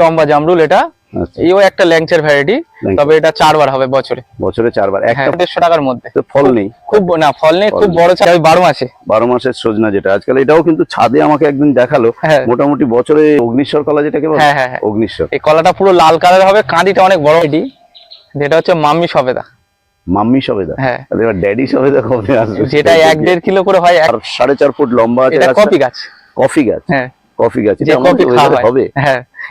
লম্বা জামরুল এটা। আচ্ছা। এও একটা ল্যাংচার ভ্যারাইটি তবে এটা চারবার হবে বছরে। বছরে চারবার। হ্যাঁ একটা দেড়শো টাকার মধ্যে। ফল নেই। খুব না ফল নেই খুব বড় চারা বারো মাসে। বারো মাসের সজনা যেটা। আজকাল এটাও কিন্তু ছাদে আমাকে একদিন দেখাল। হ্যাঁ। মোটামুটি বছরে অগ্নিশ্বর কলা যেটাকে বলে হ্যাঁ হ্যাঁ হ্যাঁ। অগ্নিশ্বর। এই কলাটা পুরো লাল কালার হবে কাঁদিটা অনেক বড় এটি যেটা হচ্ছে মাম্মি সবেদা। মাম্মি সবেদা? হ্যাঁ। তাহলে এবার ড্যাডি সবেদা কবে আসবে? যেটা এক দেড় কিলো করে হয় আর সাড়ে চার ফুট লম্বা আছে এটা গাছ। কফি গাছ। হ্যাঁ। কফি গাছ। হবে হ্যাঁ। হবে।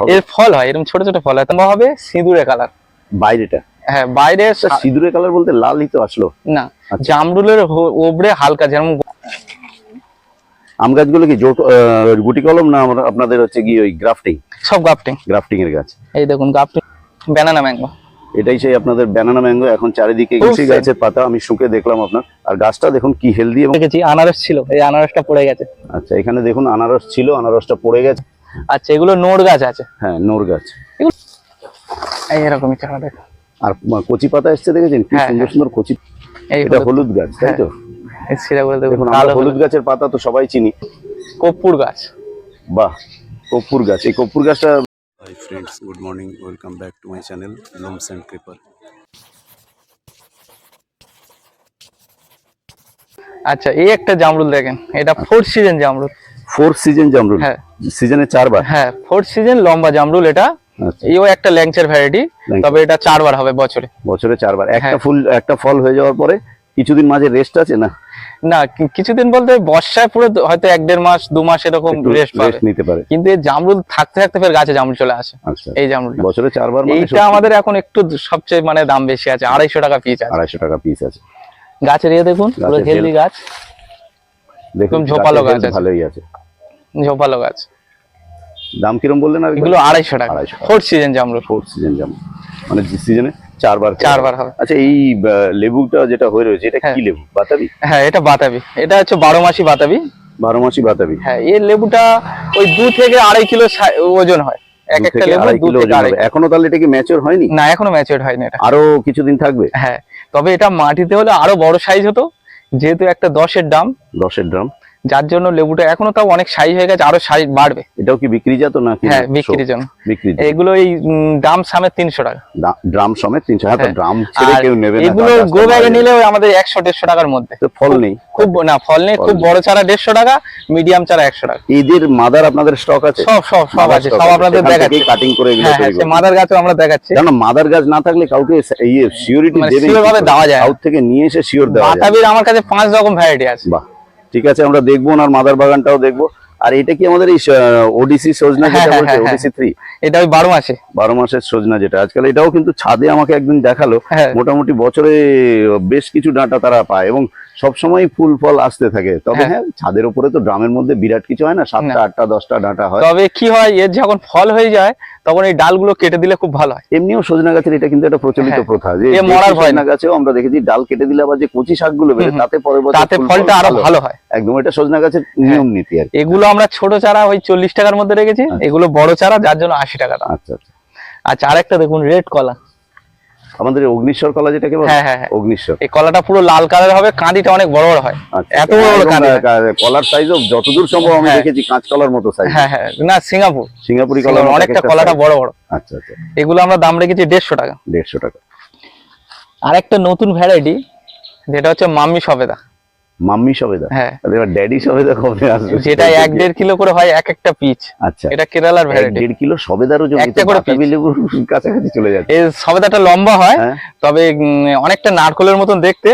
এর ফল হয় এরকম ছোট ছোট ফল হয়। তোমার হবে সিঁদুরে কালার। বাইরেটা? হ্যাঁ বাইরে সিঁদুরে কালার বলতে লালই তো আসলো। না আচ্ছা। জামরুলের হালকা যেমন আম গাছগুলো কি জোট গুটি কলম না আমরা- আপনাদের হচ্ছে কি ওই গ্রাফটিং? সব গাফটিং গ্রাফটিং। এর গাছ। এই দেখুন গাফটিং ব্যানানা ম্যাঙ্গো। এটাই সেই আপনাদের ব্যানানা ম্যাঙ্গো। এখন চারিদিকে গেছি। গাছের পাতা আমি শুকে দেখলাম আপনার। আর গাছটা দেখুন কি হেলদি এবং দেখেছি আনারস ছিল এই আনারসটা পড়ে গেছে। আচ্ছা এখানে দেখুন আনারস ছিল আনারসটা পড়ে গেছে। আচ্ছা এগুলো নোর গাছ আছে? হ্যাঁ নোর গাছ। এই এরকমই চারা দেখো। আর কচি পাতা এসছে দেখেছেন? কি হ্যাঁ, সুন্দর হ্যাঁ। সুন্দর কচি এটা হলুদ গাছ তাই তো? এই সিরাগুলো দেখুন দেখুন কালো আমরা হলুদ। গাছের পাতা তো সবাই চিনি। কর্পূর গাছ। বাহ কর্পূর গাছ। এই কর্পূর গাছটা hi friends good morning welcome back to my channel লমস and creeper আচ্ছা এই একটা জামরুল দেখেন। এটা ফোর সিজন জামরুল। ফোর সিজন জামরুল হ্যাঁ। সিজনে চারবার? হ্যাঁ ফোর্থ সিজন লম্বা জামরুল এটা। আচ্ছা। এও একটা ল্যাংচার ভ্যারাইটি তবে এটা চারবার হবে বছরে। বছরে চারবার। একটা হ্যাঁ। ফুল একটা ফল হয়ে যাওয়ার পরে কিছুদিন মাঝে রেস্ট আছে না? না কিছুদিন বলতে বর্ষায় পুরো হয়তো এক দেড় মাস দু মাস এরকম রেস্ট পাবে। নিতে পারে। কিন্তু এই জামরুল থাকতে থাকতে ফের গাছে জামরুল চলে আসে। আচ্ছা। এই জামরুল বছরে চারবার মানে এইটা আমাদের এখন একটু সবচেয়ে মানে দাম বেশি আছে আড়াইশো টাকা পিস আছে। আড়াইশো টাকা পিস আছে। গাছের ইয়ে দেখুন পুরো হেলদি গাছ। দেখুন ঝোপালো গাছ ভালোই আছে। ঝোপালো গাছ। দাম কিরম বললেন আর এগুলো আড়াইশো টাকা। 250 টাকা। ফোর্থ সিজন জামরুল ফোর্থ সিজন জাম মানে সিজনে চারবার চারবার হবে। আচ্ছা এই লেবুটা যেটা হয়ে রয়েছে এটা কি হ্যাঁ। লেবু? বাতাবি? হ্যাঁ এটা বাতাবি। এটা হচ্ছে বারো মাসি বাতাবি। বারো মাসি বাতাবি। হ্যাঁ এর লেবুটা ওই দু থেকে আড়াই কিলো ওজন হয়। এক একটা লেবু দু কিলো থেকে আড়াই এখনও তাহলে এটা কি ম্যাচিওর হয়নি? না এখনও ম্যাচিওর হয়নি এটা। আরও কিছুদিন থাকবে? হ্যাঁ তবে এটা মাটিতে হলে আরও বড় সাইজ হতো। যেহেতু একটা দশের দাম। দশের ড্রাম যার জন্য লেবুটা এখনও তাও অনেক সাইজ হয়ে গেছে আরও সাইজ বাড়বে। এটাও কি বিক্রি যেত না হ্যাঁ বিক্রির জন্য। বিক্রি এগুলো এই দাম সামনে তিনশো টাকা। ড্রাম সমেত তিনশো হ্যাঁ হ্যাঁ। ড্রাম ছেড়ে কেউ নেবে না এগুলো গো ব্যাগে নিলে আমাদের একশো দেড়শো টাকার মধ্যে। ফল নেই? খুব না ফল নেই খুব বড় চারা দেড়শো টাকা মিডিয়াম চারা একশো টাকা। এদের মাদার আপনাদের স্টক আছে? সব সব সব আছে সব আপনাদের দেখাচ্ছি। কাটিং করে এগুলো হ্যাঁ হ্যাঁ মাদার গাছও আমরা দেখাচ্ছি। জানো মাদার গাছ না থাকলে কাউকে এই সিওরিটি মানে দেবে ভাবে দেওয়া যায় আউট থেকে নিয়ে এসে শিওর দেওয়া যায়। বাতাবির আমার কাছে পাঁচ রকম ভ্যারাইটি আছে। বাহ। ঠিক আছে আমরা দেখব ওনার মাদার বাগানটাও দেখব। আর এটা কি আমাদের এই ওডিসি সজনা হ্যাঁ, যেটা হ্যাঁ, বলছে হ্যাঁ, ওডিসি থ্রি এটা ওই বারো মাসে। বারো মাসের সজনা যেটা। আজকাল এটাও কিন্তু ছাদে আমাকে একদিন দেখাল। হ্যাঁ। মোটামুটি বছরে বেশ কিছু ডাটা তারা পায় এবং সবসময় ফুল ফল আসতে থাকে। তবে হ্যাঁ। হ্যাঁ ছাদের উপরে তো ড্রামের মধ্যে বিরাট কিছু হয় না সাতটা আটটা দশটা ডাঁটা হয়। তবে কি হয় এর যখন ফল হয়ে যায় তখন এই ডালগুলো কেটে দিলে খুব ভালো হয়। এমনিও সজনা গাছের এটা কিন্তু একটা প্রচলিত হ্যাঁ। প্রথা যে মরার ভয় সজনা গাছেও আমরা দেখেছি ডাল কেটে দিলে আবার যে কচি শাকগুলো বেরোয় হুম, হুম। তাতে বছর তাতে ফলটা আরও ভালো হয়। একদম এটা সজনা গাছের নিয়ম নীতি আর। এগুলো আমরা ছোট চারা ওই চল্লিশ টাকার মধ্যে রেখেছি এগুলো বড় চারা যার জন্য আশি টাকা আচ্ছা আচ্ছা। আচ্ছা আরেকটা দেখুন রেড কলা। আমাদের অগ্নিশ্বর কলা যেটাকে বলে হ্যাঁ হ্যাঁ হ্যাঁ। অগ্নিশ্বর। এই কলাটা পুরো লাল কালার হবে কাঁদিটা অনেক বড় বড় হয়। আচ্ছা এত বড় কাঁদি কলার সাইজও যতদূর সম্ভব আমি হ্যাঁ। দেখেছি কাঁচ কলার মতো সাইজ হ্যাঁ হ্যাঁ না সিঙ্গাপুর। সিঙ্গাপুরি কলার অনেকটা কলাটা বড় বড়। আচ্ছা আচ্ছা। এগুলো আমরা দাম রেখেছি দেড়শো টাকা। দেড়শো টাকা। আরেকটা নতুন ভ্যারাইটি যেটা হচ্ছে মাম্মি সবেদা। মাম্মি সবেদা? হ্যাঁ। এবার ড্যাডি সবেদা কবে আসবে? যেটা এক দেড় কিলো করে হয় এক একটা পিচ। আচ্ছা। এটা কেরালার ভ্যারাইটি দেড় কিলো সবেদারও জমি একটা করে piece। লেবুর কাছাকাছি চলে যাচ্ছে। এই সবেদাটা লম্বা হয় হ্যাঁ। তবে অনেকটা নারকলের মতন দেখতে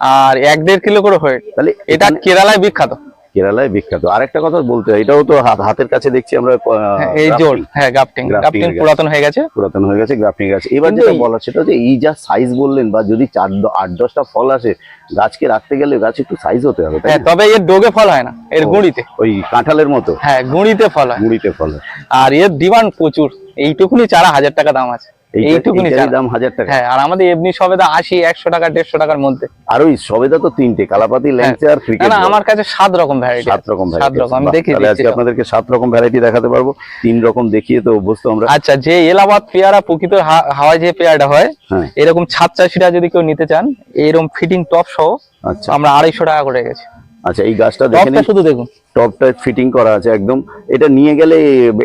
আর এক দেড় কিলো করে হয়। তাহলে এটা কেরালায় বিখ্যাত। কেরালায় বিখ্যাত। আরেকটা কথা বলতে এটাও তো হাতের কাছে দেখছি আমরা হ্যাঁ, এই grafting, হ্যাঁ Grafting গাফটিং পুরাতন হয়ে গেছে। পুরাতন হয়ে গেছে গ্রাফটিং গাছ এবার যেটা বলার সেটা হচ্ছে এই যা সাইজ বললেন বা যদি চার আট দশটা ফল আসে গাছকে রাখতে গেলে গাছ একটু সাইজ হতে হবে হ্যাঁ তবে এর ডোগে ফল হয় না এর। গুঁড়িতে। ওই কাঁঠালের মতো? হ্যাঁ গুঁড়িতে ফল হয়। মুড়িতে ফল হয়। আর এর ডিমান্ড প্রচুর এইটুকুনি চারা হাজার টাকা দাম আছে। এইটুকুনি দাম হাজার টাকা। হ্যাঁ আর আমাদের এমনি সবেদা আশি একশো টাকা দেড়শো টাকার মধ্যে। আর ওই সবেদা তো তিনটে কালাপাতি ল্যাংচা আর ক্রিকেট না আমার কাছে সাত রকম ভ্যারাইটি সাত রকম সাত ভ্যারাইটি রকম আমি দেখিয়ে আজকে আপনাদেরকে সাত রকম ভ্যারাইটি দেখাতে পারব। তিন রকম দেখিয়ে তো অভ্যস্ত আমরা। আচ্ছা যে এলাহাবাদ পেয়ারা প্রকৃত হাওয়ায় যে পেয়ারাটা হয় হ্যাঁ। এরকম ছাদ চাষিরা যদি কেউ নিতে চান এরকম ফিটিং টপ সহ আচ্ছা। আমরা আড়াইশো টাকা করে গেছি। আচ্ছা এই গাছটা শুধু দেখুন। টপটা ফিটিং করা আছে একদম। এটা নিয়ে গেলে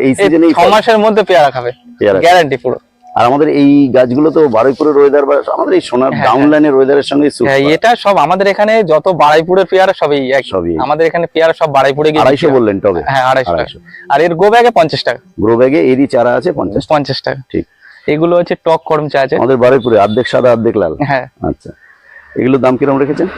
এই সিজনেই মাসের মধ্যে পেয়ারা খাবে। পেয়ারা খাবে। গ্যারান্টি পুরো। আর আমাদের এই গাছগুলো তো বারুইপুরের ওয়েদার বা আমাদের এই সোনার ডাউনলাইনের ডাউন লাইনের ওয়েদারের সঙ্গে। এটা সব আমাদের এখানে যত বাড়াইপুরের পেয়ারা সবই এক সবই। আমাদের এখানে পেয়ারা সব বাড়াইপুরে গিয়ে আড়াইশো বললেন টবে। হ্যাঁ আড়াইশো আর এর গো ব্যাগে পঞ্চাশ টাকা। গ্রো ব্যাগে এরই চারা আছে পঞ্চাশ। পঞ্চাশ টাকা। ঠিক। এগুলো হচ্ছে টক কর্ম চা আছে। আমাদের বারুইপুরে অর্ধেক সাদা অর্ধেক লাল। হ্যাঁ। আচ্ছা। এগুলোর দাম কীরকম রেখেছেন?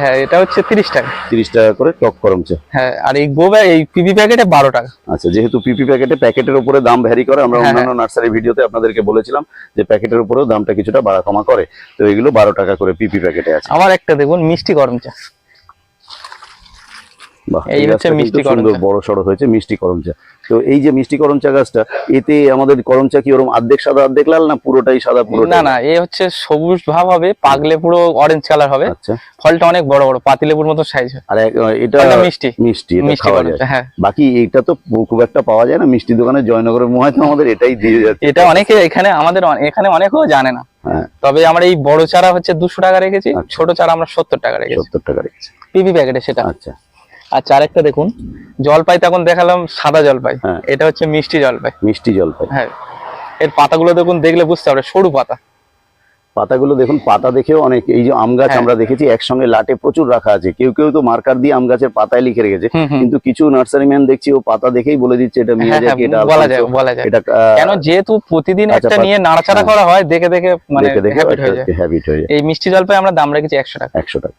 হ্যাঁ এটা হচ্ছে তিরিশ টাকা। তিরিশ টাকা করে টক করমছে হ্যাঁ আর এই গো এই পিপি প্যাকেটে বারো টাকা। আচ্ছা যেহেতু পিপি প্যাকেটে প্যাকেটের উপরে দাম ভ্যারি করে আমরা হ্যাঁ, অন্যান্য নার্সারি ভিডিওতে আপনাদেরকে বলেছিলাম যে প্যাকেটের উপরেও দামটা কিছুটা বাড়া কমা করে। তো এগুলো বারো টাকা করে পিপি প্যাকেটে আছে। আমার একটা দেখুন মিষ্টি গরম চা। বাহ, এই এই হচ্ছে মিষ্টি সুন্দর বড় সড়ো হয়েছে মিষ্টি করম তো এই যে মিষ্টি করম গাছটা এতে আমাদের করম কি ওরকম অর্ধেক সাদা অর্ধেক লাল না পুরোটাই সাদা পুরো না না এ হচ্ছে সবুজ ভাব হবে পাকলে পুরো অরেঞ্জ কালার হবে। আচ্ছা। ফলটা অনেক বড় বড় পাতিলেবুর মতো সাইজ আর এটা মিষ্টি। মিষ্টি মিষ্টি খাওয়া যায়। হ্যাঁ। বাকি এটা তো খুব একটা পাওয়া যায় না মিষ্টি দোকানে জয়নগরের মোহায় তো আমাদের এটাই দিয়ে যাচ্ছে। এটা অনেকে এখানে আমাদের এখানে অনেকেও জানে না। হ্যাঁ। তবে আমরা এই বড় চারা হচ্ছে দুশো টাকা রেখেছি আচ্ছা। ছোট চারা আমরা সত্তর টাকা রেখেছি। সত্তর টাকা রেখেছে। পিপি প্যাকেটে সেটা। আচ্ছা। আর চারেকটা দেখুন। জলপাই তখন দেখালাম সাদা জলপাই। হ্যাঁ। এটা হচ্ছে মিষ্টি জলপাই। মিষ্টি জলপাই। হ্যাঁ। এর পাতাগুলো দেখুন দেখলে বুঝতে পারবে সরু পাতা। পাতাগুলো দেখুন পাতা দেখেও অনেক এই যে আম গাছ হ্যাঁ। আমরা দেখেছি একসঙ্গে লাটে প্রচুর রাখা আছে। কেউ কেউ তো মার্কার দিয়ে আম গাছের পাতায় লিখে রেখেছে। কিন্তু কিছু নার্সারি ম্যান দেখছি ও পাতা দেখেই বলে দিচ্ছে এটা মিয়াজাকি হ্যাঁ এটা বলা যায় বলা যায়। এটা কেন যেহেতু প্রতিদিন আচ্ছা, একটা নিয়ে নাড়াচাড়া। করা হয় দেখে দেখে মানে হ্যাবিট হয়ে যায়। হ্যাবিট হয়ে যায়। এই মিষ্টি জলপাই আমরা দাম রেখেছি একশো টাকা। একশো টাকা।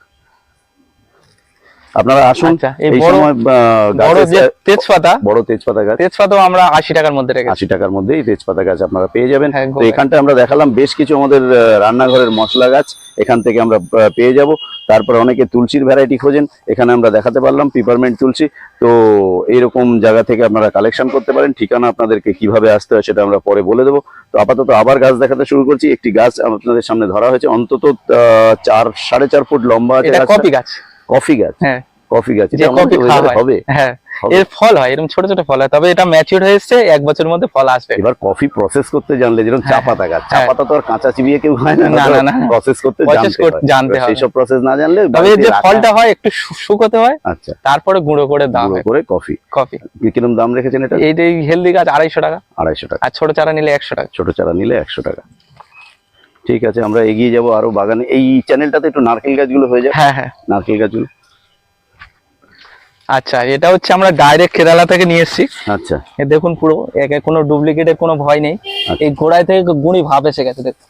আপনারা আসুন আচ্ছা, এই সময় বড় যে তেজপাতা বড় তেজপাতা গাছ। তেজপাতাও আমরা আশি টাকার মধ্যে আশি টাকার মধ্যে এই তেজপাতা গাছ আপনারা পেয়ে যাবেন। হ্যাঁ, তো এখানটা আমরা দেখালাম বেশ কিছু আমাদের রান্নাঘরের মশলা গাছ। এখান থেকে আমরা পেয়ে যাব। তারপর অনেকে তুলসীর ভ্যারাইটি খোঁজেন। এখানে আমরা দেখাতে পারলাম পিপারমেন্ট তুলসী। তো এইরকম জায়গা থেকে আপনারা কালেকশন করতে পারেন। ঠিকানা আপনাদেরকে কীভাবে আসতে হয় সেটা আমরা পরে বলে দেবো। তো আপাতত আবার গাছ দেখাতে শুরু করছি। একটি গাছ আপনাদের সামনে ধরা হয়েছে। অন্তত চার সাড়ে চার ফুট লম্বা আছে কপি গাছ। কফি গাছ। হ্যাঁ। কফি গাছ। এটা খাওয়া হয়। হবে। হ্যাঁ। এর ফল হয় এরকম ছোট ছোট ফল হয়। তবে এটা ম্যাচিউর হয়ে এসছে এক বছরের মধ্যে ফল আসবে। এবার কফি প্রসেস করতে জানলে যেরকম চা হ্যাঁ, পাতা গাছ। চা। পাতা তো আর কাঁচা চিবিয়ে কেউ হয় না। না, না। প্রসেস করতে জানতে হয়। সেইসব প্রসেস না জানলে তবে যে ফলটা হয় একটু শুকোতে হয় আচ্ছা। তারপরে গুঁড়ো করে দাম গুঁড়ো করে কফি। কফি। কীরকম দাম রেখেছেন এটা? এই হেলদি গাছ আড়াইশো টাকা। আড়াইশো টাকা। আর ছোট চারা নিলে একশো টাকা। ছোট চারা নিলে একশো টাকা। ঠিক আছে আমরা এগিয়ে যাব আরও বাগানে। এই চ্যানেলটাতে একটু নারকেল গাছগুলো হয়ে যায় হ্যাঁ হ্যাঁ। নারকেল গাছগুলো। আচ্ছা এটা হচ্ছে আমরা ডাইরেক্ট কেরালা থেকে নিয়ে এসেছি। আচ্ছা। এ দেখুন পুরো একে কোনো ডুপ্লিকেটের কোনো ভয় নেই। এই গোড়ায় থেকে গুঁড়ি ভাব এসে গেছে দেখুন।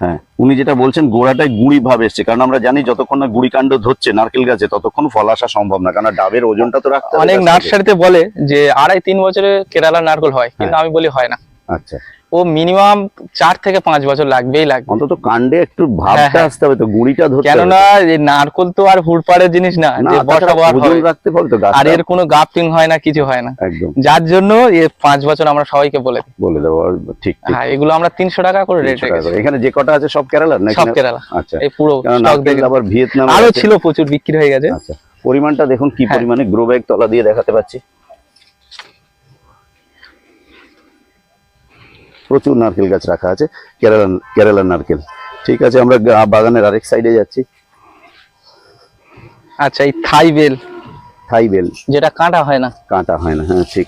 হ্যাঁ উনি যেটা বলছেন গোড়াটায় গুঁড়ি ভাব এসছে। কারণ আমরা জানি যতক্ষণ না গুঁড়ি কাণ্ড ধরছে নারকেল গাছে ততক্ষণ ফল আসা সম্ভব না। কারণ ডাবের ওজনটা তো রাখতে অনেক নার্সারিতে বলে যে আড়াই তিন বছরে কেরালা নারকল হয়। কিন্তু আমি বলি হয় না। আচ্ছা। ও মিনিমাম চার থেকে পাঁচ বছর লাগবেই লাগবে। অন্তত কাণ্ডে একটু ভাবটা হ্যাঁ, হ্যাঁ। আসতে হবে তো গুঁড়িটা ধরতে কেননা এই নারকল তো আর হুড়পাড়ের জিনিস না যে বসাবো আর রাখতে পারবে তো আর এর কোনো গাপটিং হয় না কিছু হয় না। একদম। যার জন্য এ পাঁচ বছর আমরা সবাইকে বলে বলে দেবো ঠিক ঠিক। হ্যাঁ এগুলো আমরা তিনশো টাকা করে রেট 300 টাকা রেখেছি। এখানে যে কটা আছে সব কেরালা না সব কেরালা। আচ্ছা। এই পুরো স্টক দেখে আবার ভিয়েতনাম আরও ছিল প্রচুর বিক্রি হয়ে গেছে। আচ্ছা। পরিমাণটা দেখুন কি হ্যাঁ। পরিমাণে গ্রো ব্যাগ তলা দিয়ে দেখাতে পাচ্ছি। প্রচুর নারকেল গাছ রাখা আছে কেরালা কেরালার নারকেল। ঠিক আছে আমরা বাগানের আরেক সাইডে যাচ্ছি। আচ্ছা এই থাই বেল। থাই বেল। যেটা কাঁটা হয় না। কাঁটা হয় না হ্যাঁ ঠিক।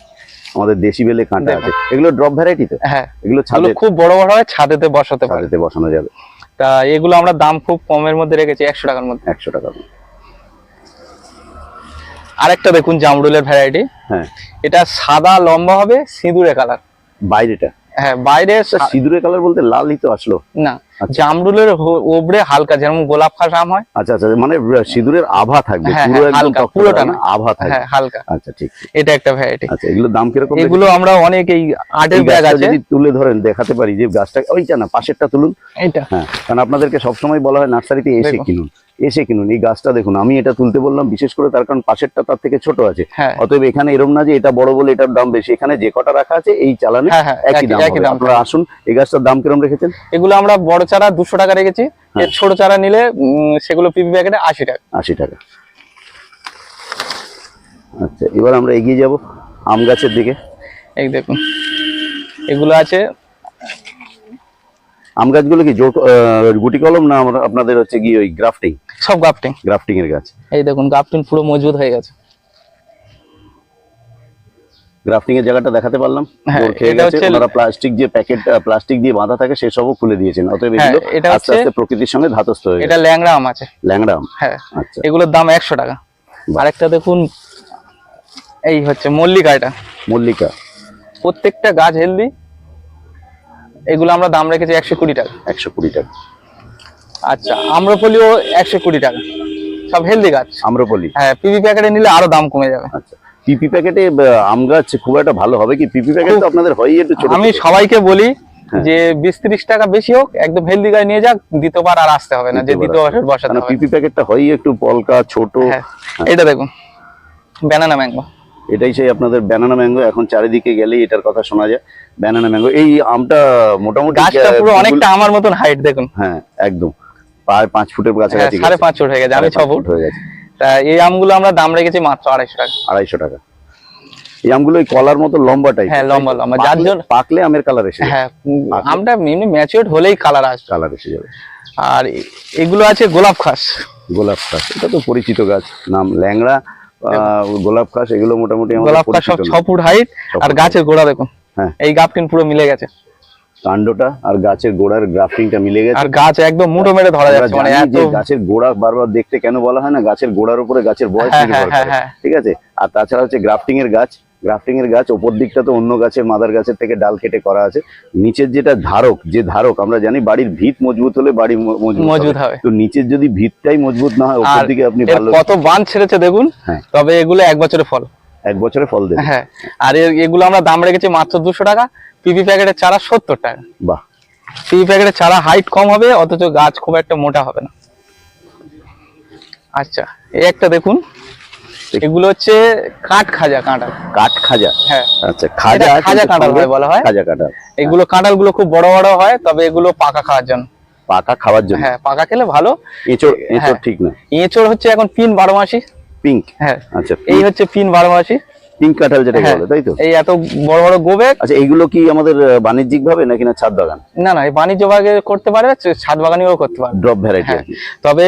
আমাদের দেশি বেলে কাঁটা আছে। এগুলো ড্রপ ভ্যারাইটি তো? হ্যাঁ। এগুলো ছাদে খুব বড় বড় হয় ছাদেতে বসাতে ছাদেতে বসানো যাবে। তা এগুলো আমরা দাম খুব কমের মধ্যে রেখেছি একশো টাকার মধ্যে। একশো টাকা আরেকটা দেখুন জামরুলের ভ্যারাইটি হ্যাঁ। এটা সাদা লম্বা হবে সিঁদুরে কালার বাইরেটা। হ্যাঁ বাইরে সিঁদুরের সিঁদুরে কালার বলতে লালই তো আসলো না আচ্ছা। জামরুলের হো- ওপরে হালকা যেমন গোলাপ খাস আম হয়। আচ্ছা আচ্ছা মানে সিঁদুরের আভা থাকবে হ্যাঁ, পুরো হ্যাঁ, একদম পুরোটা না। আভা থাকবে। হ্যাঁ হালকা। আচ্ছা ঠিক। এটা একটা ভ্যারাইটি আচ্ছা এগুলোর দাম কীরকম এগুলো আমরা অনেক এই আটের ব্যাগ আছে। যদি তুলে ধরেন দেখাতে পারি যে গাছটা ওইটা না পাশেরটা তুলুন। এটা হ্যাঁ কারণ আপনাদেরকে সবসময় বলা হয় নার্সারিতে এসে কিনুন এসে কিনুন। এই গাছটা দেখুন আমি এটা তুলতে বললাম বিশেষ করে তার কারণ পাশেরটা তার থেকে ছোট আছে। অতএব এখানে এরম না যে এটা বড় বলে এটার দাম বেশি এখানে যে কটা রাখা আছে এই চালানে একই। দাম আপনারা আসুন এই গাছটার দাম কিরম রেখেছেন? এগুলো আমরা বড় চারা দুশো টাকা রেখেছি। হ্যাঁ। এর ছোট চারা নিলে সেগুলো পিপি প্যাকেটে আশি টাকা। আশি টাকা। আচ্ছা এবার আমরা এগিয়ে যাব আম গাছের দিকে। এই দেখুন এগুলো আছে। আম গাছগুলো কি জোট গুটি কলম না আমরা- আপনাদের হচ্ছে কি ওই গ্রাফটিং সব গাফটিং গ্রাফটিং এর গাছ। এই দেখুন গাফটিং পুরো মজবুত হয়ে গেছে। গ্রাফটিং এর জায়গাটা দেখাতে পারলাম। হ্যাঁ, খেয়ে গেছে। ওনারা প্লাস্টিক যে প্যাকেট প্লাস্টিক দিয়ে বাঁধা থাকে সেসবও খুলে দিয়েছেন। অতএব হ্যাঁ, এগুলো আস্তে হচ্ছে- আস্তে প্রকৃতির সঙ্গে ধাতস্থ হয়ে এটা ল্যাংড়া আম আছে। ল্যাংড়া আম? হ্যাঁ আচ্ছা। এগুলোর দাম একশো টাকা। আরেকটা দেখুন এই হচ্ছে মল্লিকা এটা মল্লিকা। প্রত্যেকটা গাছ হেলদি এগুলো আমরা দাম রেখেছি একশো কুড়ি টাকা। একশো কুড়ি টাকা। আচ্ছা আম্রপলিও একশো কুড়ি টাকা। সব হেলদি গাছ। আম্রপলি হ্যাঁ পিবি প্যাকেটে নিলে আরও দাম কমে যাবে। আচ্ছা। পিপি প্যাকেটে আম গাছ খুব একটা ভালো হবে কি? পিপি প্যাকেট তো আপনাদের হয় একটু ছোট আমি সবাইকে বলি হ্যাঁ। যে বিশ ত্রিশ টাকা বেশি হোক একদম হেলদি গাছ নিয়ে যাক দ্বিতীয়বার আর আসতে হবে না যে দ্বিতীয়বার বসাতে হবে। পিপি প্যাকেটটা হয় একটু পলকা ছোট। হ্যাঁ এটা দেখুন ব্যানানা ম্যাঙ্গো এটাই সেই আপনাদের ব্যানানা ম্যাঙ্গো এখন চারিদিকে গেলেই এটার কথা শোনা যায় ব্যানানা ম্যাঙ্গো এই আমটা মোটামুটি গাছটা পুরো অনেকটা আমার মতন হাইট দেখুন। হ্যাঁ একদম। প্রায় পাঁচ ফুটের হ্যাঁ, কাছাকাছি সাড়ে পাঁচ ফুট হয়ে গেছে আমি ছ ফুট হয়ে গেছে। তা এই আমগুলো আমরা দাম রেখেছি মাত্র আড়াইশো টাকা। আড়াইশো টাকা। এই আমগুলো ওই কলার মতো লম্বা টাইপ হ্যাঁ, লম্বা লম্বা। যার জন্য- পাকলে আমের কালার এসে হ্যাঁ আমটা এমনি ম্যাচিওর হলেই কালার আসবে। কালার এসে যাবে। আর এগুলো আছে গোলাপ খাস। গোলাপ খাস। এটা তো পরিচিত গাছ। নাম ল্যাংড়া গোলাপ খাস এগুলো মোটামুটি গোলাপ খাস সব ছ ফুট হাইট আর গাছের গোড়া দেখুন। হ্যাঁ। এই গাপটিন পুরো মিলে গেছে। কাণ্ডটা আর গাছের গোড়ার গ্রাফটিংটা মিলে গেছে। আর গাছ একদম মুঠো মেরে ধরা যাচ্ছে মানে এত গাছের গোড়া বারবার দেখতে কেন বলা হয় না? গাছের গোড়ার উপরে গাছের বয়স হ্যাঁ, নির্ভর হ্যাঁ, করে হ্যাঁ, ঠিক আছে? আর তাছাড়া হচ্ছে গ্রাফটিং এর গাছ। গ্রাফটিং এর গাছ ওপর দিকটা তো অন্য গাছের মাদার গাছের থেকে ডাল কেটে করা আছে। নিচের যেটা ধারক যে ধারক আমরা জানি বাড়ির ভিত মজবুত হলে বাড়ি মজবুত হবে। তো নিচের যদি ভিতটাই মজবুত না হয় ওপর দিকে আপনি কত বান ছেড়েছে দেখুন হ্যাঁ। তবে এগুলো এক বছরের ফল। এক বছরে ফল দেবে। হ্যাঁ আর এগুলো আমরা দাম রেখেছি মাত্র দুশো টাকা। পিপি প্যাকেটের চারা সত্তর টাকা। বাহ। পিপি প্যাকেটের চারা হাইট কম হবে অথচ গাছ খুব একটা মোটা হবে না। আচ্ছা এই একটা দেখুন। এগুলো হচ্ছে কাঠ খাজা কাঁটা কাঠ খাজা? হ্যাঁ। আচ্ছা খাজা খাজা সঙ্গে বলা হয়। খাজা কাঁঠাল। এগুলো কাঁঠালগুলো খুব বড় বড় হয় তবে এগুলো পাকা খাওয়ার জন্য। পাকা খাওয়ার জন্য? হ্যাঁ পাকা খেলে ভালো। এঁচড় এঁচড় হ্যাঁ। ঠিক না। এঁচড় হচ্ছে এখন পিন বারো মাসি। পিঙ্ক হ্যাঁ। আচ্ছা এই হচ্ছে পিন বারো পিঙ্ক কাঁঠাল যেটা হ্যাঁ। বলে তাই তো? এই এত বড় বড় গোবে। আচ্ছা এগুলো কি আমাদের বাণিজ্যিক ভাবে নাকি না ছাদ বাগান? না না এই বাণিজ্য ভাগে করতে পারে ছাদ বাগানিও করতে পারে। ড্রপ ভ্যারাইটি তবে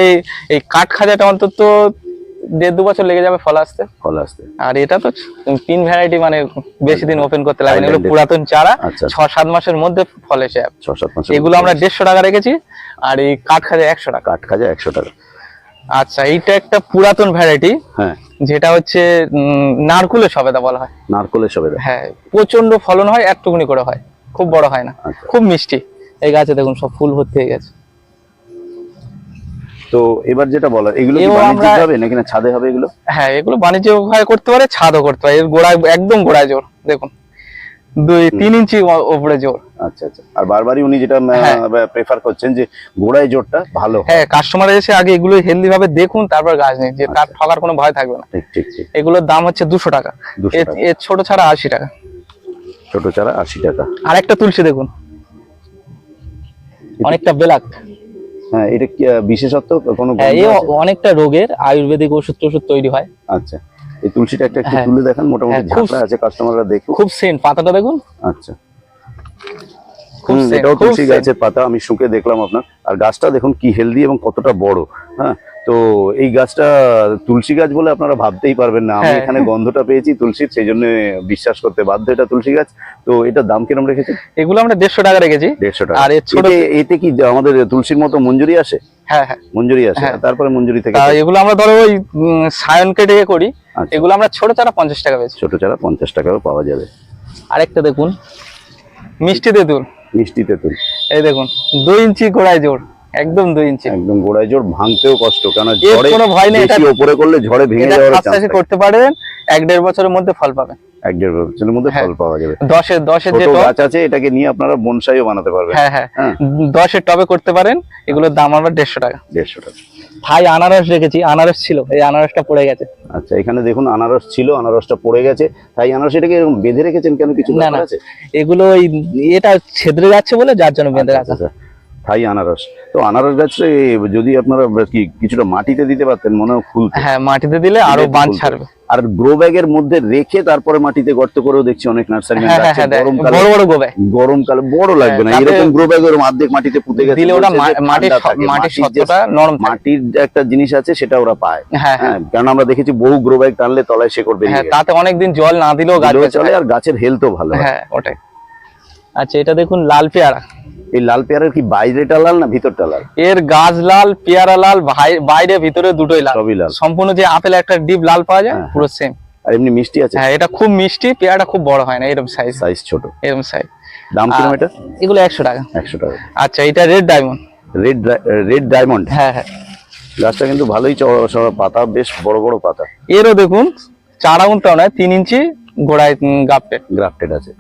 এই কাঠ খাজাটা অন্তত দেড় দু বছর লেগে যাবে ফল আসতে। ফল আসতে। আর এটা তো পিন ভ্যারাইটি মানে বেশি দিন ওপেন করতে লাগে না এগুলো পুরাতন চারা। আচ্ছা। ছ সাত মাসের মধ্যে ফল এসে যাবে। ছ সাত মাস এগুলো আমরা দেড়শো টাকা রেখেছি। আর এই কাঠ খাজা একশো টাকা। কাঠ খাজা একশো টাকা। আচ্ছা এইটা একটা পুরাতন ভ্যারাইটি হ্যাঁ। যেটা হচ্ছে নারকুলের সবেদা বলা হয়। নারকলের সবেদা। হ্যাঁ প্রচণ্ড ফলন হয় একটুকুনি করে হয়। খুব বড় হয় না। আচ্ছা। খুব মিষ্টি। এই গাছে দেখুন সব ফুল ভর্তি হয়ে গেছে। তো এবার যেটা বলা এগুলো কি বাণিজ্যিক হবে নাকি না ছাদে হবে এগুলো? হ্যাঁ এগুলো বাণিজ্য ভাবে করতে পারে ছাদও করতে পারে। এর গোড়ায় একদম গোড়ায় জোর দেখুন। দুই তিন ইঞ্চি ওপরে জোর। আচ্ছা আচ্ছা। আর বারবারই উনি যেটা হ্যাঁ। প্রেফার করছেন যে গোড়ায় জোরটা ভালো হ্যাঁ। কাস্টমার এসে আগে এগুলো হেলদি ভাবে দেখুন তারপর গাছ নিন। যে তার ঠকার কোনো ভয় থাকবে না। ঠিক ঠিক ঠিক। এগুলোর দাম হচ্ছে দুশো টাকা। এর- ছোট ছাড়া আশি টাকা। ছোট চারা আশি টাকা। আর একটা তুলসী দেখুন। অনেকটা বেলাক। হ্যাঁ এটা বিশেষত্ব কোনো হ্যাঁ? অনেকটা রোগের আয়ুর্বেদিক ওষুধ টষুধ তৈরি হয়। আচ্ছা। এই তুলসীটা একটা একটু হ্যাঁ। তুলে দেখেন মোটামুটি হ্যাঁ, ঝাঁকড়া আছে কাস্টমাররা দেখুক। খুব সেন্ট পাতাটা দেখুন। আচ্ছা। খুব এটাও তুলসী গাছের পাতা আমি শুকে দেখলাম আপনার। আর গাছটা দেখুন কি হেলদি এবং কতটা বড় হ্যাঁ? তো এই গাছটা তুলসী গাছ বলে আপনারা ভাবতেই পারবেন না। আমি হ্যাঁ। এখানে গন্ধটা পেয়েছি তুলসীর সেই জন্য বিশ্বাস করতে বাধ্য এটা তুলসী গাছ। তো এটার দাম কিরম রেখেছি এগুলো আমরা দেড়শো টাকা রেখেছি। দেড়শো টাকা। আর এতে- কি আমাদের তুলসীর মতো মঞ্জুরি আসে? হ্যাঁ হ্যাঁ। মঞ্জুরি আসে। হ্যাঁ। তারপরে মঞ্জুরি থেকে এগুলো আমরা ধরো ওই সায়ন কেটে করি। আচ্ছা। এগুলো আমরা ছোট চারা পঞ্চাশ টাকা পেয়েছি ছোট চারা পঞ্চাশ টাকাও পাওয়া যাবে। আরেকটা দেখুন। মিষ্টি তেঁতুল। মিষ্টি তেঁতুল। এই দেখুন দুই ইঞ্চি গোড়ায় জোর একদম দুই ইঞ্চি একদম গোড়ায় জোর ভাঙতেও কষ্ট কারণ এর ঝড়ে কোনো ভয় নেই, এটা- ওপরে করলে ঝড়ে ভেঙে যাওয়ার চান্স আস্তে করতে এক দেড় বছরের মধ্যে ফল পাবেন। এক দেড় বছরের মধ্যে হ্যাঁ। ফল পাওয়া যাবে। দশের দশের যে ছোট টব গাছ আছে এটাকে নিয়ে আপনারা বনসাইও বানাতে পারবেন। হ্যাঁ হ্যাঁ। হ্যাঁ। দশের টবে করতে পারেন এগুলোর দাম আমরা দেড়শো টাকা। দেড়শো টাকা। থাই আনারস রেখেছি আনারস ছিল এই আনারসটা পড়ে গেছে। আচ্ছা এখানে দেখুন আনারস ছিল আনারসটা পড়ে গেছে। তাই আনারস এটাকে এরকম বেঁধে রেখেছেন কেন? কিছু না, আছে? এগুলো ওই এটা ছেদরে যাচ্ছে বলে যার জন্য বেঁধে রাখা। আচ্ছা, থাই আনারস। তো আনারস গাছে যদি আপনারা কি কিছুটা মাটিতে দিতে পারতেন মনে হয় ফুল হ্যাঁ মাটিতে দিলে আরও বান ছাড়বে। আর গ্রো ব্যাগের মধ্যে রেখে তারপরে মাটিতে গর্ত করেও দেখছি অনেক নার্সারি হ্যাঁ হ্যাঁ হ্যাঁ গরমকালে বড় বড় গোবে গরমকালে বড় লাগবে না। এরকম গ্রো ব্যাগ ওর অর্ধেক মাটিতে পুঁতে গেছে দিলে ওটা বলছে যে মা- মাটির ঠান্ডা স- থাকে, মাটির মাটির সত্যটা নরম মাটির একটা জিনিস আছে সেটা ওরা পায়। হ্যাঁ কারণ আমরা দেখেছি বহু গ্রো ব্যাগ টানলে তলায় শেকড় বেরিয়ে হ্যাঁ তাতে অনেকদিন জল না দিলেও গাছ চলে আর গাছের হেলথও ভালো হ্যাঁ ওটাই। আচ্ছা এটা দেখুন লাল পেয়ারা। এই লাল পেয়ারার কি বাইরেটা লাল না ভিতরটা লাল? এর গাছ লাল পেয়ারা লাল বাইরে ভিতরে দুটোই লাল। সবই লাল। সম্পূর্ণ যে আপেল একটা ডিপ লাল পাওয়া যায় হ্যাঁ, পুরো সেম আর এমনি মিষ্টি আছে? হ্যাঁ এটা খুব মিষ্টি পেয়ারাটা খুব বড় হয় না এরকম সাইজ সাইজ ছোট। এরকম সাইজ দাম কীরকম এটা এগুলো একশো টাকা। একশো টাকা। আচ্ছা এটা red diamond red red diamond হ্যাঁ হ্যাঁ। গাছটা কিন্তু ভালোই পাতা বেশ বড় বড় পাতা। এরও দেখুন চারা উনটাও নয় তিন ইঞ্চি গোড়ায় গাপটে গ্রাফটেড আছে।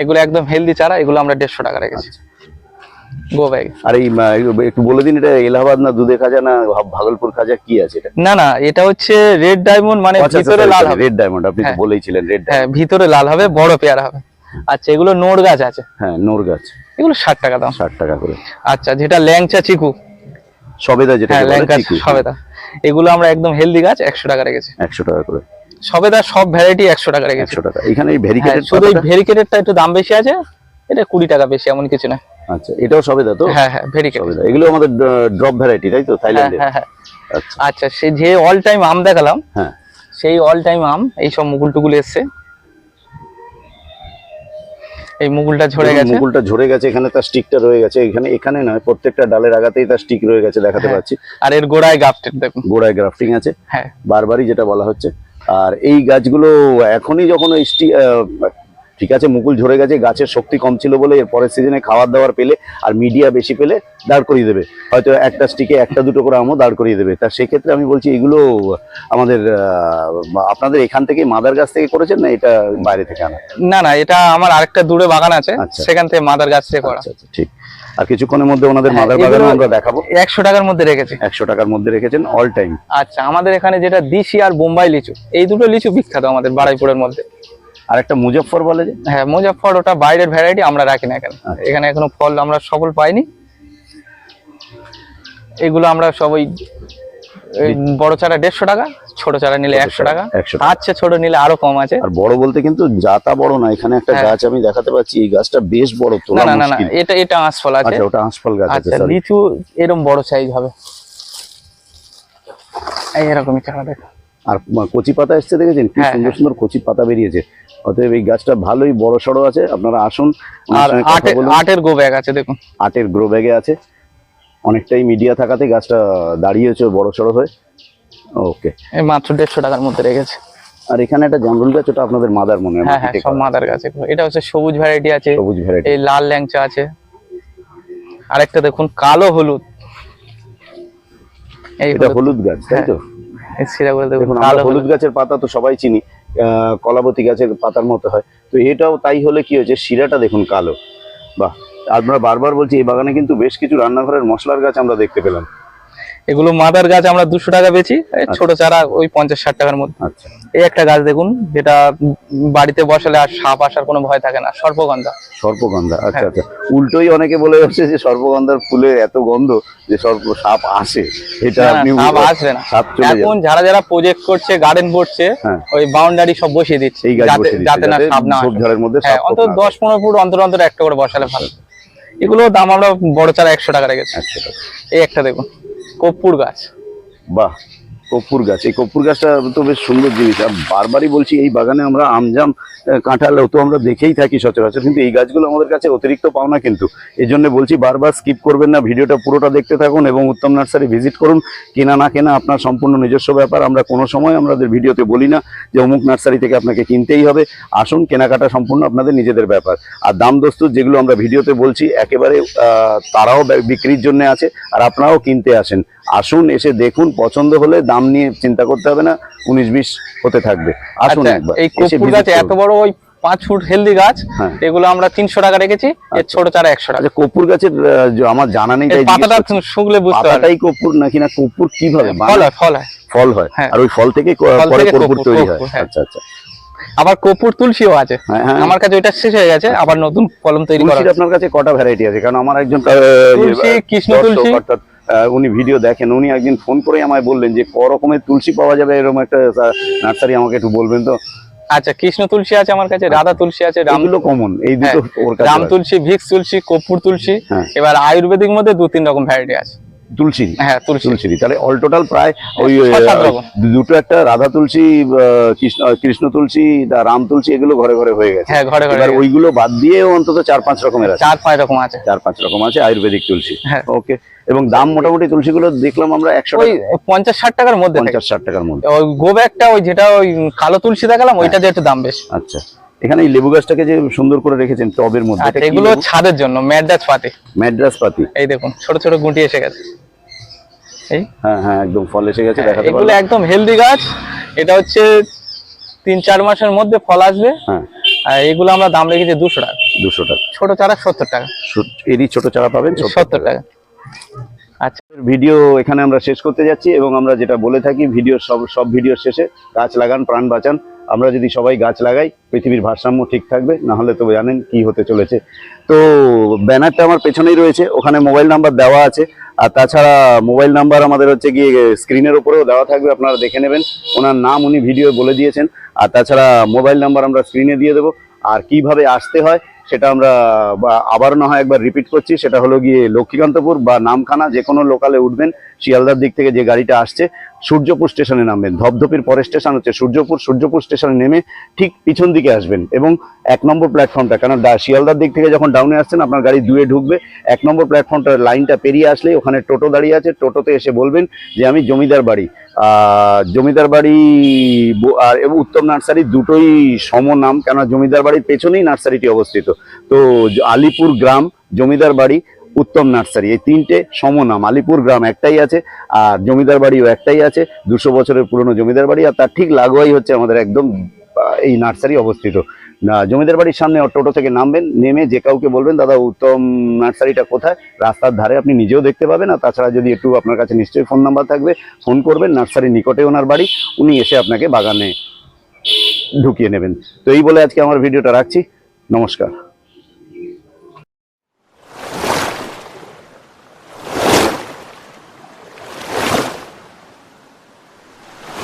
এগুলো একদম হেলদি চারা এগুলো আমরা দেড়শো টাকা রেখেছি। গো ব্যাগ আর এই একটু বলে দিন এটা এলাহাবাদ না দুধে খাজা না ভাগলপুর খাজা কি আছে এটা? না না এটা হচ্ছে রেড ডায়মন্ড মানে ভিতরে লাল হবে। রেড ডায়মন্ড আপনি তো হ্যাঁ। বলেইছিলেন রেড হ্যাঁ ভিতরে লাল হবে বড় পেয়ারা হবে। আচ্ছা এগুলো নোট গাছ আছে? হ্যাঁ নোর গাছ। এগুলো ষাট টাকা দাম। ষাট টাকা করে। আচ্ছা যেটা ল্যাংচা চিকু। সবেদা যেটা ল্যাংচা সবেদা। এগুলো আমরা একদম হেলদি গাছ একশো টাকা রেখেছি। একশো টাকা করে। সবেদা সব ভ্যারাইটি একশো টাকা রেখেছি। একশো টাকা। এখানে ভেরিকেটেড শুধু ভেরিকেটেডটা একটু দাম বেশি আছে এটা কুড়ি টাকা বেশি এমন কিছু না। আচ্ছা এটাও সবেদা তো? হ্যাঁ হ্যাঁ ভেরিকেট এগুলো আমাদের ড্রপ ভ্যারাইটি তাই তো? থাইল্যান্ডের হ্যাঁ হ্যাঁ। আচ্ছা। আচ্ছা সে যে অল টাইম আম দেখালাম হ্যাঁ। সেই অল টাইম আম এই সব মুকুল টুকুল এসছে। এই মুকুলটা ঝরে গেছে। মুকুলটা ঝরে গেছে এখানে তার স্টিকটা রয়ে গেছে। এখানে এখানে নয় প্রত্যেকটা ডালের আগাতেই তার স্টিক রয়ে গেছে দেখাতে হ্যাঁ। পাচ্ছি। আর এর গোড়ায় গাফটেড দেখুন। গোড়ায় গ্রাফটিং আছে। হ্যাঁ। বারবারই যেটা বলা হচ্ছে। আর এই গাছগুলো এখনই যখন আহ, ঠিক আছে মুকুল ঝরে গেছে গাছের শক্তি কম ছিল বলে এর পরের সিজনে খাবার দাবার পেলে আর মিডিয়া বেশি পেলে দাঁড় করিয়ে দেবে। হয়তো একটা স্টিকে একটা দুটো করে আমও দাঁড় করিয়ে দেবে। তা সেক্ষেত্রে আমি বলছি এগুলো আমাদের আপনাদের এখান থেকে মাদার গাছ থেকে করেছেন না এটা বাইরে থেকে আনা? না না এটা আমার আরেকটা দূরে বাগান আছে আচ্ছা। সেখান থেকে মাদার গাছ থেকে করা। আচ্ছা আচ্ছা ঠিক। আর কিছুক্ষণের মধ্যে ওনাদের হ্যাঁ, মাদার বাগানও আমরা দেখাবো। একশো টাকার মধ্যে রেখেছি। একশো টাকার মধ্যে রেখেছেন অল টাইম আচ্ছা আমাদের এখানে যেটা দিশি আর বোম্বাই লিচু এই দুটো লিচু বিখ্যাত আমাদের বাড়াইপুরের মধ্যে। আর একটা মুজফ্ফর বলে যে? হ্যাঁ মুজাফর ওটা বাইরের ভ্যারাইটি আমরা রাখি না এখানে। আচ্ছা। এখানে এখনও ফল আমরা সফল পাইনি। এগুলো আমরা সব ওই বড় চারা দেড়শো টাকা ছোট চারা নিলে একশো টাকা। 100 টাকা। আচ্ছা ছোট নিলে আরও কম আছে। আর বড় বলতে কিন্তু জাতা বড় না এখানে একটা হ্যাঁ। গাছ আমি দেখাতে পাচ্ছি এই গাছটা বেশ বড় তো না না না এটা এটা আঁশফল আছে। আচ্ছা ওটা হাঁসফল গাছ আছে আচ্ছা লিচু এরকম বড় সাইজ হবে। এই এরকমই চারা দেখো। আর কচি পাতা এসছে দেখেছেন? কি হ্যাঁ, সুন্দর সুন্দর কচি পাতা বেরিয়েছে। অতএব এই গাছটা ভালোই বড় সড়ো আছে। আপনারা আসুন আর আটের বলুন। আটের গো ব্যাগ আছে দেখুন। আটের গ্রো ব্যাগে আছে। অনেকটাই মিডিয়া থাকাতে গাছটা দাঁড়িয়েছে বড় সড়ো হয়ে। ওকে এই মাত্র দেড়শো টাকার মধ্যে রেখেছে। আর এখানে একটা জঙ্গল গাছ ওটা আপনাদের মাদার মনে হয় হ্যাঁ হ্যাঁ সব মাদার গাছ এটা হচ্ছে সবুজ ভ্যারাইটি আছে। সবুজ ভ্যারাইটি এই লাল ল্যাংচা আছে। আরেকটা দেখুন কালো হলুদ। এই হলুদ গাছ তাই তো? দেখুন আমরা হলুদ। গাছের পাতা তো সবাই চিনি আহ, কলাবতী গাছের পাতার মতো হয়। তো এটাও তাই হলে কি হয়েছে? শিরাটা দেখুন কালো। বাহ আমরা বারবার বলছি এই বাগানে কিন্তু বেশ কিছু রান্নাঘরের মশলার গাছ আমরা দেখতে পেলাম। এগুলো মাদার গাছ আমরা দুশো টাকা বেচি ছোট চারা ওই পঞ্চাশ ষাট টাকার মধ্যে। আচ্ছা। এই একটা গাছ দেখুন যেটা বাড়িতে বসালে আর সাপ আসার কোনো ভয় থাকে না সর্পগন্ধা। সর্পগন্ধা আচ্ছা হ্যাঁ। আচ্ছা। উল্টোই অনেকে বলে যাচ্ছে যে সর্পগন্ধার ফুলের এত গন্ধ যে সর্প সাপ আসে এটা আপনি সাপ আসবে না। এখন যারা যারা প্রজেক্ট করছে গার্ডেন করছে হ্যাঁ। ওই বাউন্ডারি সব বসিয়ে দিচ্ছে যাতে না সাপ না আসে। ঝোপঝাড়ের মধ্যে হ্যাঁ সাপ অন্তত দশ পনেরো ফুট অন্তর অন্তর একটা করে বসালে ভালো। এগুলো দাম আমরা বড় চারা একশো টাকা রেখেছি। এই একটা দেখুন। কর্পূর গাছ। বাহ। কর্পূর গাছ। এই কর্পূর গাছটা তো বেশ সুন্দর জিনিস। আর বারবারই বলছি, এই বাগানে আমরা আমজাম কাঁঠাল তো আমরা দেখেই থাকি সচরাচর, কিন্তু এই গাছগুলো আমাদের কাছে অতিরিক্ত পাওনা কিন্তু। এই জন্য বলছি, বারবার স্কিপ করবেন না, ভিডিওটা পুরোটা দেখতে থাকুন এবং উত্তম নার্সারি ভিজিট করুন। কেনা না কেনা আপনার সম্পূর্ণ নিজস্ব ব্যাপার, আমরা কোনো সময় আমাদের ভিডিওতে বলি না যে অমুক নার্সারি থেকে আপনাকে কিনতেই হবে। আসুন, কেনাকাটা সম্পূর্ণ আপনাদের নিজেদের ব্যাপার। আর দাম দস্তুর যেগুলো আমরা ভিডিওতে বলছি, একেবারে তারাও বিক্রির জন্য আছে, আর আপনারাও কিনতে আসেন। আসুন এসে দেখুন পছন্দ হলে দাম নিয়ে চিন্তা করতে হবে না উনিশ বিশ হতে থাকবে। আসুন আচ্ছা একবার এই কর্পূর গাছ এত বড় ওই পাঁচ ফুট হেলদি গাছ হ্যাঁ। এগুলো আমরা তিনশো টাকা রেখেছি এর ছোট চারা একশো টাকা। আচ্ছা কর্পূর গাছের আমার জানা নেই পাতাটা শুকলে বুঝতে পাতাটাই কর্পূর নাকি না কর্পূর কীভাবে ফল হয় ফল হয়। ফল হয়। হ্যাঁ। আর ওই ফল থেকে কর্পূর তৈরি হয়। হ্যাঁ। আচ্ছা আচ্ছা। আবার কপুর তুলসীও আছে। হ্যাঁ হ্যাঁ। আমার কাছে ওইটা শেষ হয়ে গেছে আবার নতুন কলম তৈরি করা আপনার কাছে কটা ভ্যারাইটি আছে? কারণ আমার একজন কৃষ্ণ তুলসী। উনি ভিডিও দেখেন উনি একদিন ফোন করে আমায় বললেন যে ক রকমের তুলসী পাওয়া যাবে এরকম একটা নার্সারি আমাকে একটু বলবেন তো। আচ্ছা কৃষ্ণ তুলসী আছে আমার কাছে রাধা তুলসী আছে রামগুলো কমন এই দুটো রাম তুলসী ভিক্স তুলসী কপুর তুলসী হ্যাঁ। এবার আয়ুর্বেদিক মধ্যে দু তিন রকম ভ্যারাইটি আছে। তুলসী। হ্যাঁ তুলসী। তাহলে অল টোটাল প্রায় ওই। দুটো একটা রাধা তুলসী কৃষ্ণ কৃষ্ণ তুলসী রাম তুলসী এগুলো ঘরে ঘরে হয়ে গেছে। হ্যাঁ ঘরে ঘরে ওইগুলো বাদ দিয়েও অন্তত চার পাঁচ রকমের আছে। চার পাঁচ রকম আছে। চার পাঁচ রকম আছে আয়ুর্বেদিক তুলসী। হ্যাঁ। ওকে এবং দাম মোটামুটি তুলসীগুলো দেখলাম আমরা একশো ওই পঞ্চাশ ষাট টাকার মধ্যে পঞ্চাশ ষাট টাকার মধ্যে। ওই গোব্যাকটা ওই যেটা ওই কালো তুলসী দেখালাম হ্যাঁ। ওইটা দিয়ে একটু দাম বেশি। আচ্ছা। এখানে এই লেবু গাছটাকে যে সুন্দর করে রেখেছেন টবের মধ্যে এটা কি এগুলো লেবু? ছাদের জন্য ম্যাডাস পাতি। ম্যাড্রাস পাতি। এই দেখুন ছোট ছোট গুটি এসে গেছে। এই? হ্যাঁ হ্যাঁ একদম ফল এসে গেছে দেখাতে এগুলো একদম হেলদি গাছ। এটা হচ্ছে তিন চার মাসের মধ্যে ফল আসবে। হ্যাঁ। আর এগুলো আমরা দাম রেখেছি দুশো টাকা। দুশো টাকা। ছোট চারা সত্তর টাকা। সু- এরই ছোট চারা পাবেন সত্তর সত্তর টাকা। আচ্ছা। ভিডিও এখানে আমরা শেষ করতে যাচ্ছি এবং আমরা যেটা বলে থাকি ভিডিও সব সব ভিডিওর শেষে গাছ লাগান প্রাণ বাঁচান। আমরা যদি সবাই গাছ লাগাই, পৃথিবীর ভারসাম্য ঠিক থাকবে, না হলে তো জানেন কি হতে চলেছে। তো ব্যানারটা আমার পেছনেই রয়েছে, ওখানে মোবাইল নাম্বার দেওয়া আছে, আর তাছাড়া মোবাইল নাম্বার আমাদের হচ্ছে গিয়ে স্ক্রিনের উপরেও দেওয়া থাকবে, আপনারা দেখে নেবেন। ওনার নাম উনি ভিডিও বলে দিয়েছেন, আর তাছাড়া মোবাইল নাম্বার আমরা স্ক্রিনে দিয়ে দেবো। আর কীভাবে আসতে হয়, সেটা আমরা আবার না হয় একবার রিপিট করছি, সেটা হলো গিয়ে লক্ষ্মীকান্তপুর বা নামখানা যে কোনো লোকালে উঠবেন, শিয়ালদার দিক থেকে যে গাড়িটা আসছে সূর্যপুর স্টেশনে নামবেন। ধপধপির পরের স্টেশন হচ্ছে সূর্যপুর। সূর্যপুর স্টেশনে নেমে ঠিক পিছন দিকে আসবেন এবং এক নম্বর প্ল্যাটফর্মটা ডা- শিয়ালদার দিক থেকে যখন ডাউনে আসছেন, আপনার গাড়ি দুয়ে ঢুকবে। এক নম্বর প্ল্যাটফর্মটা লাইনটা পেরিয়ে আসলেই ওখানে টোটো দাঁড়িয়ে আছে। টোটোতে এসে বলবেন যে, আমি জমিদার বাড়ি। জমিদার বাড়ি আর এবং উত্তম নার্সারি দুটোই সম নাম, কেননা জমিদার বাড়ির পেছনেই নার্সারিটি অবস্থিত। তো আলিপুর গ্রাম, জমিদার বাড়ি উত্তম নার্সারি। এই তিনটে সমনাম, আলিপুর গ্রাম একটাই আছে, আর জমিদার বাড়িও একটাই আছে, দুশো বছরের পুরনো জমিদার বাড়ি, আর তার ঠিক লাগোয়াই হচ্ছে আমাদের একদম এই নার্সারি অবস্থিত। জমিদার বাড়ির সামনে টোটো থেকে নামবেন, নেমে যে কাউকে বলবেন, দাদা, উত্তম নার্সারিটা কোথায়? রাস্তার ধারে আপনি নিজেও দেখতে পাবেন, আর তাছাড়া যদি একটু আপনার কাছে নিশ্চয়ই ফোন নাম্বার থাকবে, ফোন করবেন, নার্সারির নিকটে ওনার বাড়ি, উনি এসে আপনাকে বাগানে ঢুকিয়ে নেবেন। তো এই বলে আজকে আমার ভিডিওটা রাখছি। নমস্কার।